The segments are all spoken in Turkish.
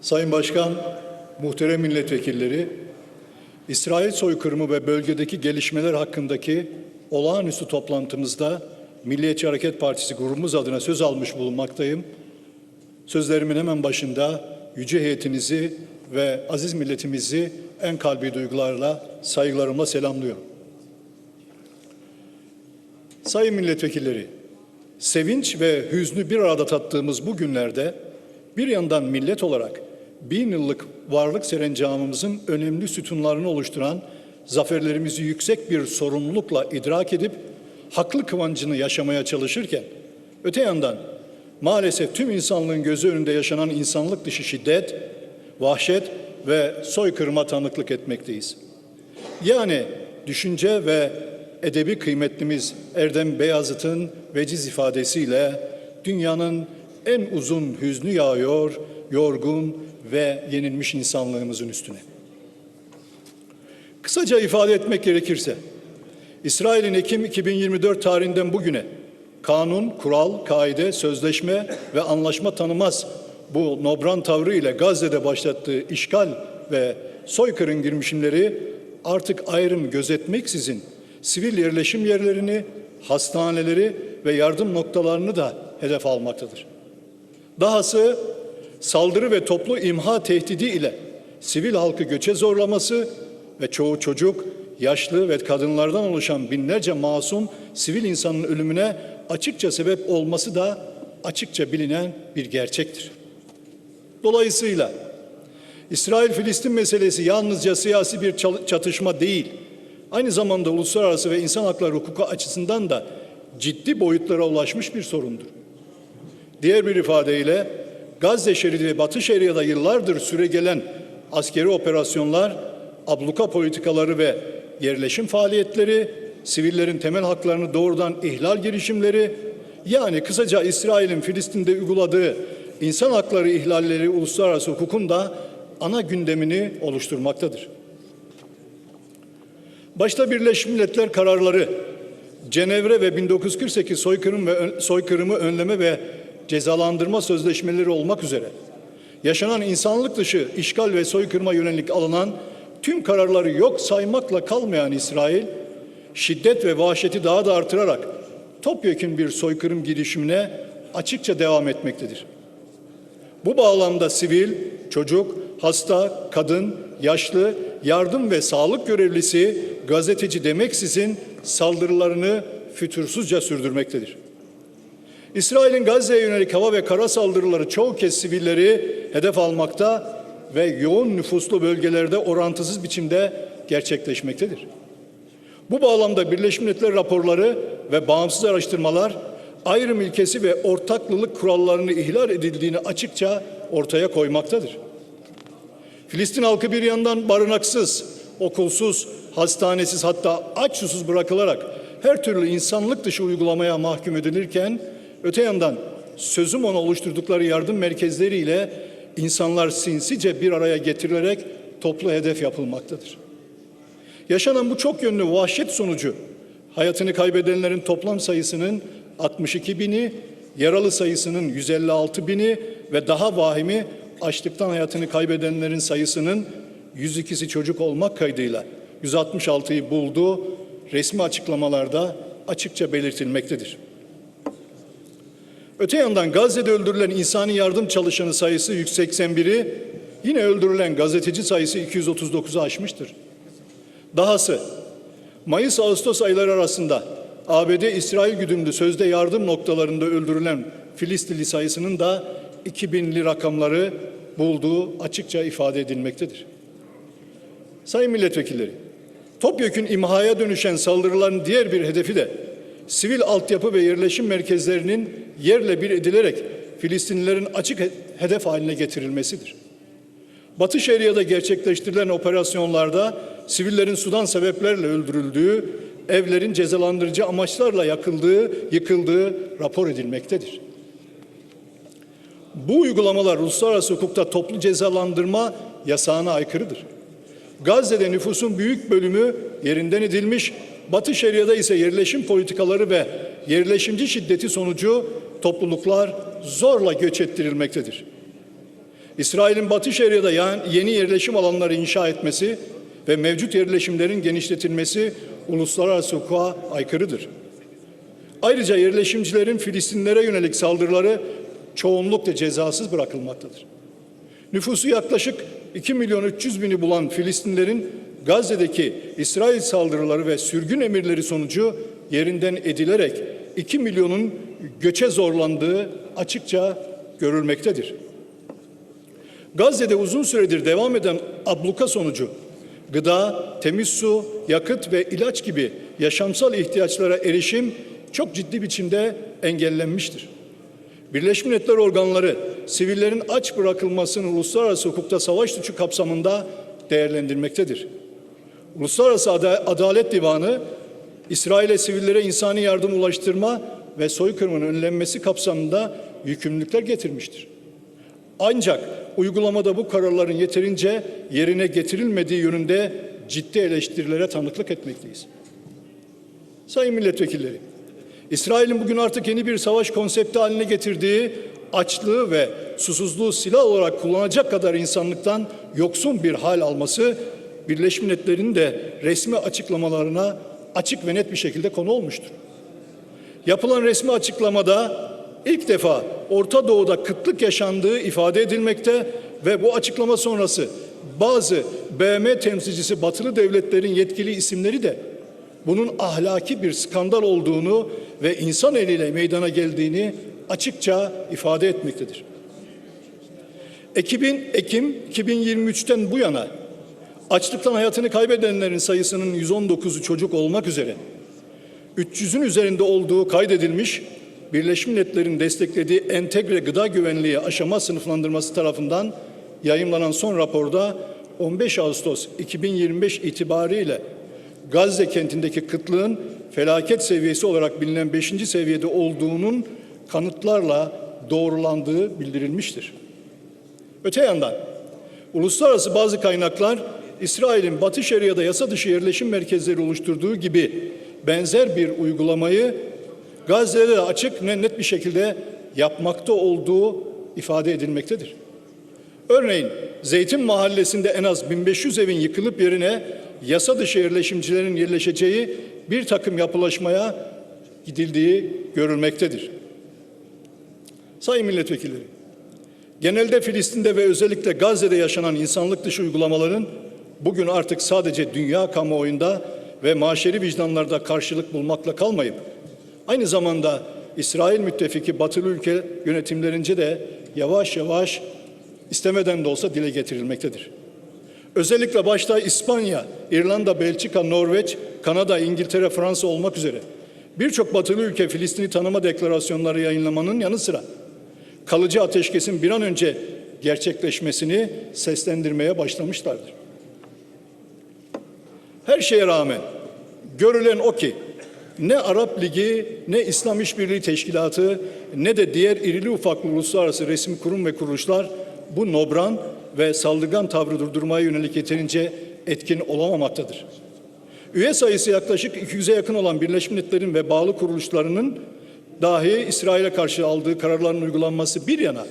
Sayın Başkan, muhterem milletvekilleri, İsrail soykırımı ve bölgedeki gelişmeler hakkındaki olağanüstü toplantımızda Milliyetçi Hareket Partisi grubumuz adına söz almış bulunmaktayım. Sözlerimin hemen başında yüce heyetinizi ve aziz milletimizi en kalbi duygularla, saygılarımla selamlıyorum. Sayın milletvekilleri, sevinç ve hüznü bir arada tattığımız bu günlerde bir yandan millet olarak bin yıllık varlık serencamımızın önemli sütunlarını oluşturan zaferlerimizi yüksek bir sorumlulukla idrak edip haklı kıvancını yaşamaya çalışırken öte yandan maalesef tüm insanlığın gözü önünde yaşanan insanlık dışı şiddet, vahşet ve soykırıma tanıklık etmekteyiz. Yani düşünce ve edebi kıymetlimiz Erdem Beyazıt'ın veciz ifadesiyle dünyanın en uzun hüznü yağıyor, yorgun ve yenilmiş insanlığımızın üstüne. Kısaca ifade etmek gerekirse, İsrail'in Ekim 2024 tarihinden bugüne kanun, kural, kaide, sözleşme ve anlaşma tanımaz bu nobran tavrı ile Gazze'de başlattığı işgal ve soykırım girişimleri artık ayrım gözetmeksizin sivil yerleşim yerlerini, hastaneleri ve yardım noktalarını da hedef almaktadır. Dahası saldırı ve toplu imha tehdidi ile sivil halkı göçe zorlaması ve çoğu çocuk, yaşlı ve kadınlardan oluşan binlerce masum sivil insanın ölümüne açıkça sebep olması da açıkça bilinen bir gerçektir. Dolayısıyla İsrail-Filistin meselesi yalnızca siyasi bir çatışma değil, aynı zamanda uluslararası ve insan hakları hukuku açısından da ciddi boyutlara ulaşmış bir sorundur. Diğer bir ifadeyle Gazze şeridi ve Batı Şeria'da yıllardır süregelen askeri operasyonlar, abluka politikaları ve yerleşim faaliyetleri, sivillerin temel haklarını doğrudan ihlal girişimleri, yani kısaca İsrail'in Filistin'de uyguladığı insan hakları ihlalleri uluslararası hukukun da ana gündemini oluşturmaktadır. Başta Birleşmiş Milletler kararları, Cenevre ve 1948 soykırım ve soykırımı önleme ve cezalandırma sözleşmeleri olmak üzere yaşanan insanlık dışı işgal ve soykırıma yönelik alınan tüm kararları yok saymakla kalmayan İsrail, şiddet ve vahşeti daha da artırarak topyekun bir soykırım girişimine açıkça devam etmektedir. Bu bağlamda sivil, çocuk, hasta, kadın, yaşlı, yardım ve sağlık görevlisi, gazeteci demeksizin saldırılarını fütursuzca sürdürmektedir. İsrail'in Gazze'ye yönelik hava ve kara saldırıları çoğu kez sivilleri hedef almakta ve yoğun nüfuslu bölgelerde orantısız biçimde gerçekleşmektedir. Bu bağlamda Birleşmiş Milletler raporları ve bağımsız araştırmalar ayrım ilkesi ve ortaklılık kurallarını ihlal edildiğini açıkça ortaya koymaktadır. Filistin halkı bir yandan barınaksız, okulsuz, hastanesiz hatta aç susuz bırakılarak her türlü insanlık dışı uygulamaya mahkum edilirken öte yandan sözüm ona oluşturdukları yardım merkezleriyle insanlar sinsice bir araya getirilerek toplu hedef yapılmaktadır. Yaşanan bu çok yönlü vahşet sonucu hayatını kaybedenlerin toplam sayısının 62 bini, yaralı sayısının 156 bini ve daha vahimi açlıktan hayatını kaybedenlerin sayısının 102'si çocuk olmak kaydıyla 166'yı bulduğu resmi açıklamalarda açıkça belirtilmektedir. Öte yandan Gazze'de öldürülen insani yardım çalışanı sayısı 181'i, yine öldürülen gazeteci sayısı 239'u aşmıştır. Dahası Mayıs-Ağustos ayları arasında ABD-İsrail güdümlü sözde yardım noktalarında öldürülen Filistinli sayısının da 2000'li rakamları bulduğu açıkça ifade edilmektedir. Sayın milletvekilleri, topyekün imhaya dönüşen saldırıların diğer bir hedefi de sivil altyapı ve yerleşim merkezlerinin yerle bir edilerek Filistinlilerin açık hedef haline getirilmesidir. Batı Şeria'da gerçekleştirilen operasyonlarda sivillerin sudan sebeplerle öldürüldüğü, evlerin cezalandırıcı amaçlarla yakıldığı, yıkıldığı rapor edilmektedir. Bu uygulamalar uluslararası hukukta toplu cezalandırma yasağına aykırıdır. Gazze'de nüfusun büyük bölümü yerinden edilmiş, Batı Şeria'da ise yerleşim politikaları ve yerleşimci şiddeti sonucu topluluklar zorla göç ettirilmektedir. İsrail'in Batı Şeria'da yani yeni yerleşim alanları inşa etmesi ve mevcut yerleşimlerin genişletilmesi uluslararası hukuka aykırıdır. Ayrıca yerleşimcilerin Filistinlere yönelik saldırıları çoğunlukla cezasız bırakılmaktadır. Nüfusu yaklaşık 2 milyon 300 bini bulan Filistinlerin Gazze'deki İsrail saldırıları ve sürgün emirleri sonucu yerinden edilerek 2 milyonun göçe zorlandığı açıkça görülmektedir. Gazze'de uzun süredir devam eden abluka sonucu gıda, temiz su, yakıt ve ilaç gibi yaşamsal ihtiyaçlara erişim çok ciddi biçimde engellenmiştir. Birleşmiş Milletler organları sivillerin aç bırakılmasını uluslararası hukukta savaş suçu kapsamında değerlendirmektedir. Uluslararası Ada- Adalet Divanı İsrail'e sivillere insani yardım ulaştırma ve soykırımın önlenmesi kapsamında yükümlülükler getirmiştir. Ancak uygulamada bu kararların yeterince yerine getirilmediği yönünde ciddi eleştirilere tanıklık etmekteyiz. Sayın milletvekilleri, İsrail'in bugün artık yeni bir savaş konsepti haline getirdiği açlığı ve susuzluğu silah olarak kullanacak kadar insanlıktan yoksun bir hal alması Birleşmiş Milletler'in de resmi açıklamalarına açık ve net bir şekilde konu olmuştur. Yapılan resmi açıklamada ilk defa Orta Doğu'da kıtlık yaşandığı ifade edilmekte ve bu açıklama sonrası bazı BM temsilcisi batılı devletlerin yetkili isimleri de bunun ahlaki bir skandal olduğunu ve insan eliyle meydana geldiğini açıkça ifade etmektedir. Ekibin Ekim 2023'ten bu yana açlıktan hayatını kaybedenlerin sayısının 119'u çocuk olmak üzere 300'ün üzerinde olduğu kaydedilmiş Birleşmiş Milletler'in desteklediği entegre gıda güvenliği aşama sınıflandırması tarafından yayımlanan son raporda 15 Ağustos 2025 itibariyle Gazze kentindeki kıtlığın felaket seviyesi olarak bilinen 5. seviyede olduğunun kanıtlarla doğrulandığı bildirilmiştir. Öte yandan uluslararası bazı kaynaklar İsrail'in Batı Şeria'da yasa dışı yerleşim merkezleri oluşturduğu gibi benzer bir uygulamayı Gazze'de de açık ve net bir şekilde yapmakta olduğu ifade edilmektedir. Örneğin Zeytin Mahallesi'nde en az 1500 evin yıkılıp yerine yasa dışı yerleşimcilerin yerleşeceği bir takım yapılaşmaya gidildiği görülmektedir. Sayın milletvekilleri, genelde Filistin'de ve özellikle Gazze'de yaşanan insanlık dışı uygulamaların bugün artık sadece dünya kamuoyunda ve maşeri vicdanlarda karşılık bulmakla kalmayıp aynı zamanda İsrail müttefiki batılı ülke yönetimlerince de yavaş yavaş istemeden de olsa dile getirilmektedir. Özellikle başta İspanya, İrlanda, Belçika, Norveç, Kanada, İngiltere, Fransa olmak üzere birçok batılı ülke Filistin'i tanıma deklarasyonları yayınlamanın yanı sıra kalıcı ateşkesin bir an önce gerçekleşmesini seslendirmeye başlamışlardır. Her şeye rağmen görülen o ki ne Arap Ligi, ne İslam İşbirliği Teşkilatı, ne de diğer irili ufaklı uluslararası resmi kurum ve kuruluşlar bu nobran ve saldırgan tavrı durdurmaya yönelik yeterince etkin olamamaktadır. Üye sayısı yaklaşık 200'e yakın olan Birleşmiş Milletler'in ve bağlı kuruluşlarının dahi İsrail'e karşı aldığı kararların uygulanması bir yana,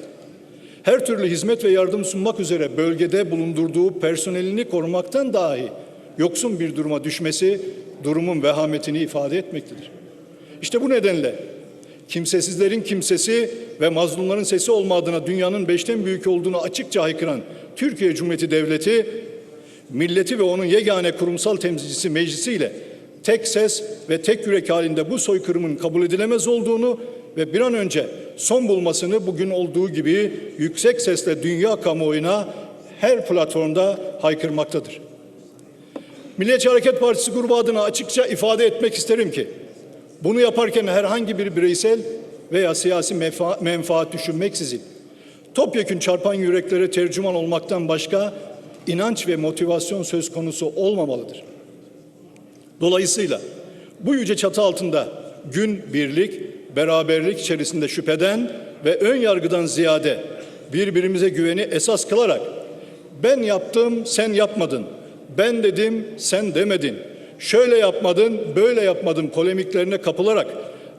her türlü hizmet ve yardım sunmak üzere bölgede bulundurduğu personelini korumaktan dahi yoksun bir duruma düşmesi durumun vehametini ifade etmektedir. İşte bu nedenle kimsesizlerin kimsesi ve mazlumların sesi olma adına dünyanın beşten büyük olduğunu açıkça haykıran Türkiye Cumhuriyeti Devleti, milleti ve onun yegane kurumsal temsilcisi meclisiyle tek ses ve tek yürek halinde bu soykırımın kabul edilemez olduğunu ve bir an önce son bulmasını bugün olduğu gibi yüksek sesle dünya kamuoyuna her platformda haykırmaktadır. Milliyetçi Hareket Partisi grubu adına açıkça ifade etmek isterim ki bunu yaparken herhangi bir bireysel veya siyasi menfa- menfaat düşünmeksizin topyekün çarpan yüreklere tercüman olmaktan başka inanç ve motivasyon söz konusu olmamalıdır. Dolayısıyla bu yüce çatı altında gün birlik, beraberlik içerisinde şüpheden ve ön yargıdan ziyade birbirimize güveni esas kılarak ben yaptım, sen yapmadın. Ben dedim, sen demedin. Şöyle yapmadın, böyle yapmadım polemiklerine kapılarak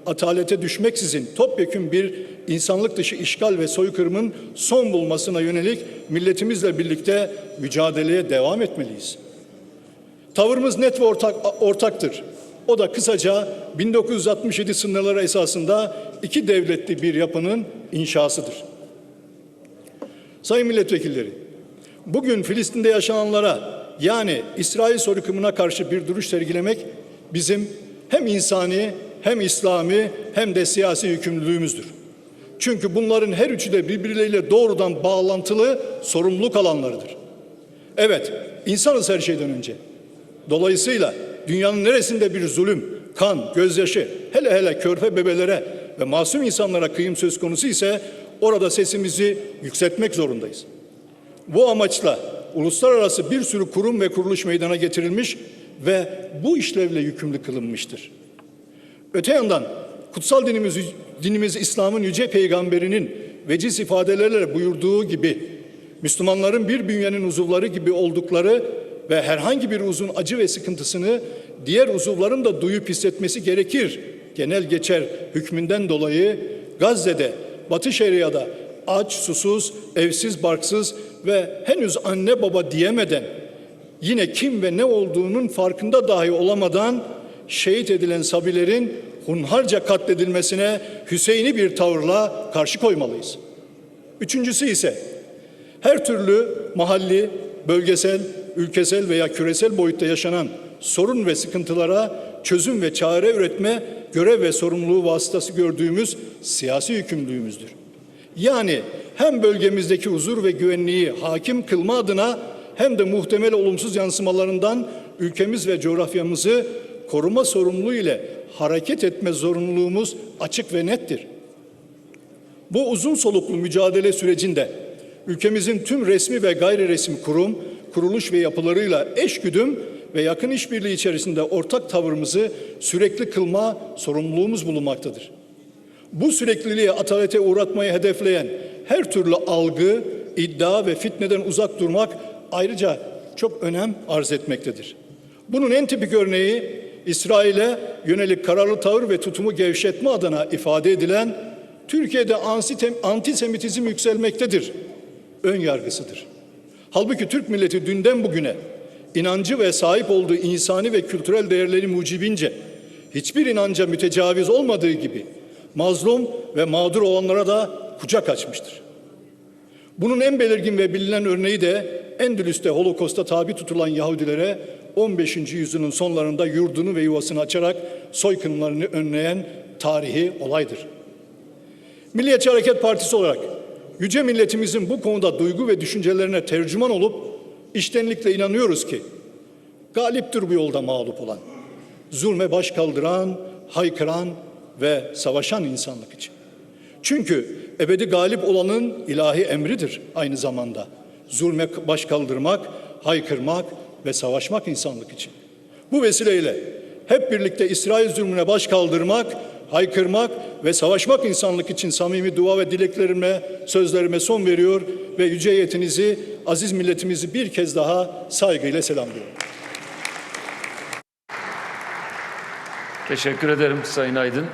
atalete düşmeksizin topyekün bir insanlık dışı işgal ve soykırımın son bulmasına yönelik milletimizle birlikte mücadeleye devam etmeliyiz. Tavırımız net ve ortak, ortaktır. O da kısaca 1967 sınırları esasında iki devletli bir yapının inşasıdır. Sayın milletvekilleri, bugün Filistin'de yaşananlara yani İsrail soykırımına karşı bir duruş sergilemek bizim hem insani hem İslami hem de siyasi yükümlülüğümüzdür. Çünkü bunların her üçü de birbirleriyle doğrudan bağlantılı sorumluluk alanlarıdır. Evet, insanız her şeyden önce. Dolayısıyla dünyanın neresinde bir zulüm, kan, gözyaşı, hele hele körpe bebelere ve masum insanlara kıyım söz konusu ise orada sesimizi yükseltmek zorundayız. Bu amaçla uluslararası bir sürü kurum ve kuruluş meydana getirilmiş ve bu işlevle yükümlü kılınmıştır. Öte yandan kutsal dinimiz, dinimiz İslam'ın yüce peygamberinin veciz ifadelerle buyurduğu gibi Müslümanların bir bünyenin uzuvları gibi oldukları ve herhangi bir uzun acı ve sıkıntısını diğer uzuvların da duyup hissetmesi gerekir. Genel geçer hükmünden dolayı Gazze'de, Batı Şeria'da aç, susuz, evsiz, barksız ve henüz anne baba diyemeden yine kim ve ne olduğunun farkında dahi olamadan şehit edilen sabilerin hunharca katledilmesine Hüseyin'i bir tavırla karşı koymalıyız. Üçüncüsü ise her türlü mahalli, bölgesel, ülkesel veya küresel boyutta yaşanan sorun ve sıkıntılara çözüm ve çare üretme görev ve sorumluluğu vasıtası gördüğümüz siyasi yükümlülüğümüzdür. Yani hem bölgemizdeki huzur ve güvenliği hakim kılma adına hem de muhtemel olumsuz yansımalarından ülkemiz ve coğrafyamızı koruma sorumluluğu ile hareket etme zorunluluğumuz açık ve nettir. Bu uzun soluklu mücadele sürecinde ülkemizin tüm resmi ve gayri resmi kurum, kuruluş ve yapılarıyla eşgüdüm ve yakın işbirliği içerisinde ortak tavırımızı sürekli kılma sorumluluğumuz bulunmaktadır. Bu sürekliliği atalete uğratmayı hedefleyen her türlü algı, iddia ve fitneden uzak durmak ayrıca çok önem arz etmektedir. Bunun en tipik örneği İsrail'e yönelik kararlı tavır ve tutumu gevşetme adına ifade edilen Türkiye'de antisemitizm yükselmektedir. Ön yargısıdır. Halbuki Türk milleti dünden bugüne inancı ve sahip olduğu insani ve kültürel değerleri mucibince hiçbir inanca mütecaviz olmadığı gibi mazlum ve mağdur olanlara da kucak açmıştır. Bunun en belirgin ve bilinen örneği de Endülüs'te Holocaust'a tabi tutulan Yahudilere 15. yüzyılın sonlarında yurdunu ve yuvasını açarak soykırımlarını önleyen tarihi olaydır. Milliyetçi Hareket Partisi olarak yüce milletimizin bu konuda duygu ve düşüncelerine tercüman olup iştenlikle inanıyoruz ki galiptir bu yolda mağlup olan, zulme baş kaldıran, haykıran ve savaşan insanlık için. Çünkü ebedi galip olanın ilahi emridir aynı zamanda. Zulme baş kaldırmak, haykırmak ve savaşmak insanlık için. Bu vesileyle hep birlikte İsrail zulmüne baş kaldırmak, haykırmak ve savaşmak insanlık için samimi dua ve dileklerime, sözlerime son veriyor ve yüce heyetinizi, aziz milletimizi bir kez daha saygıyla selamlıyorum. Teşekkür ederim Sayın Aydın.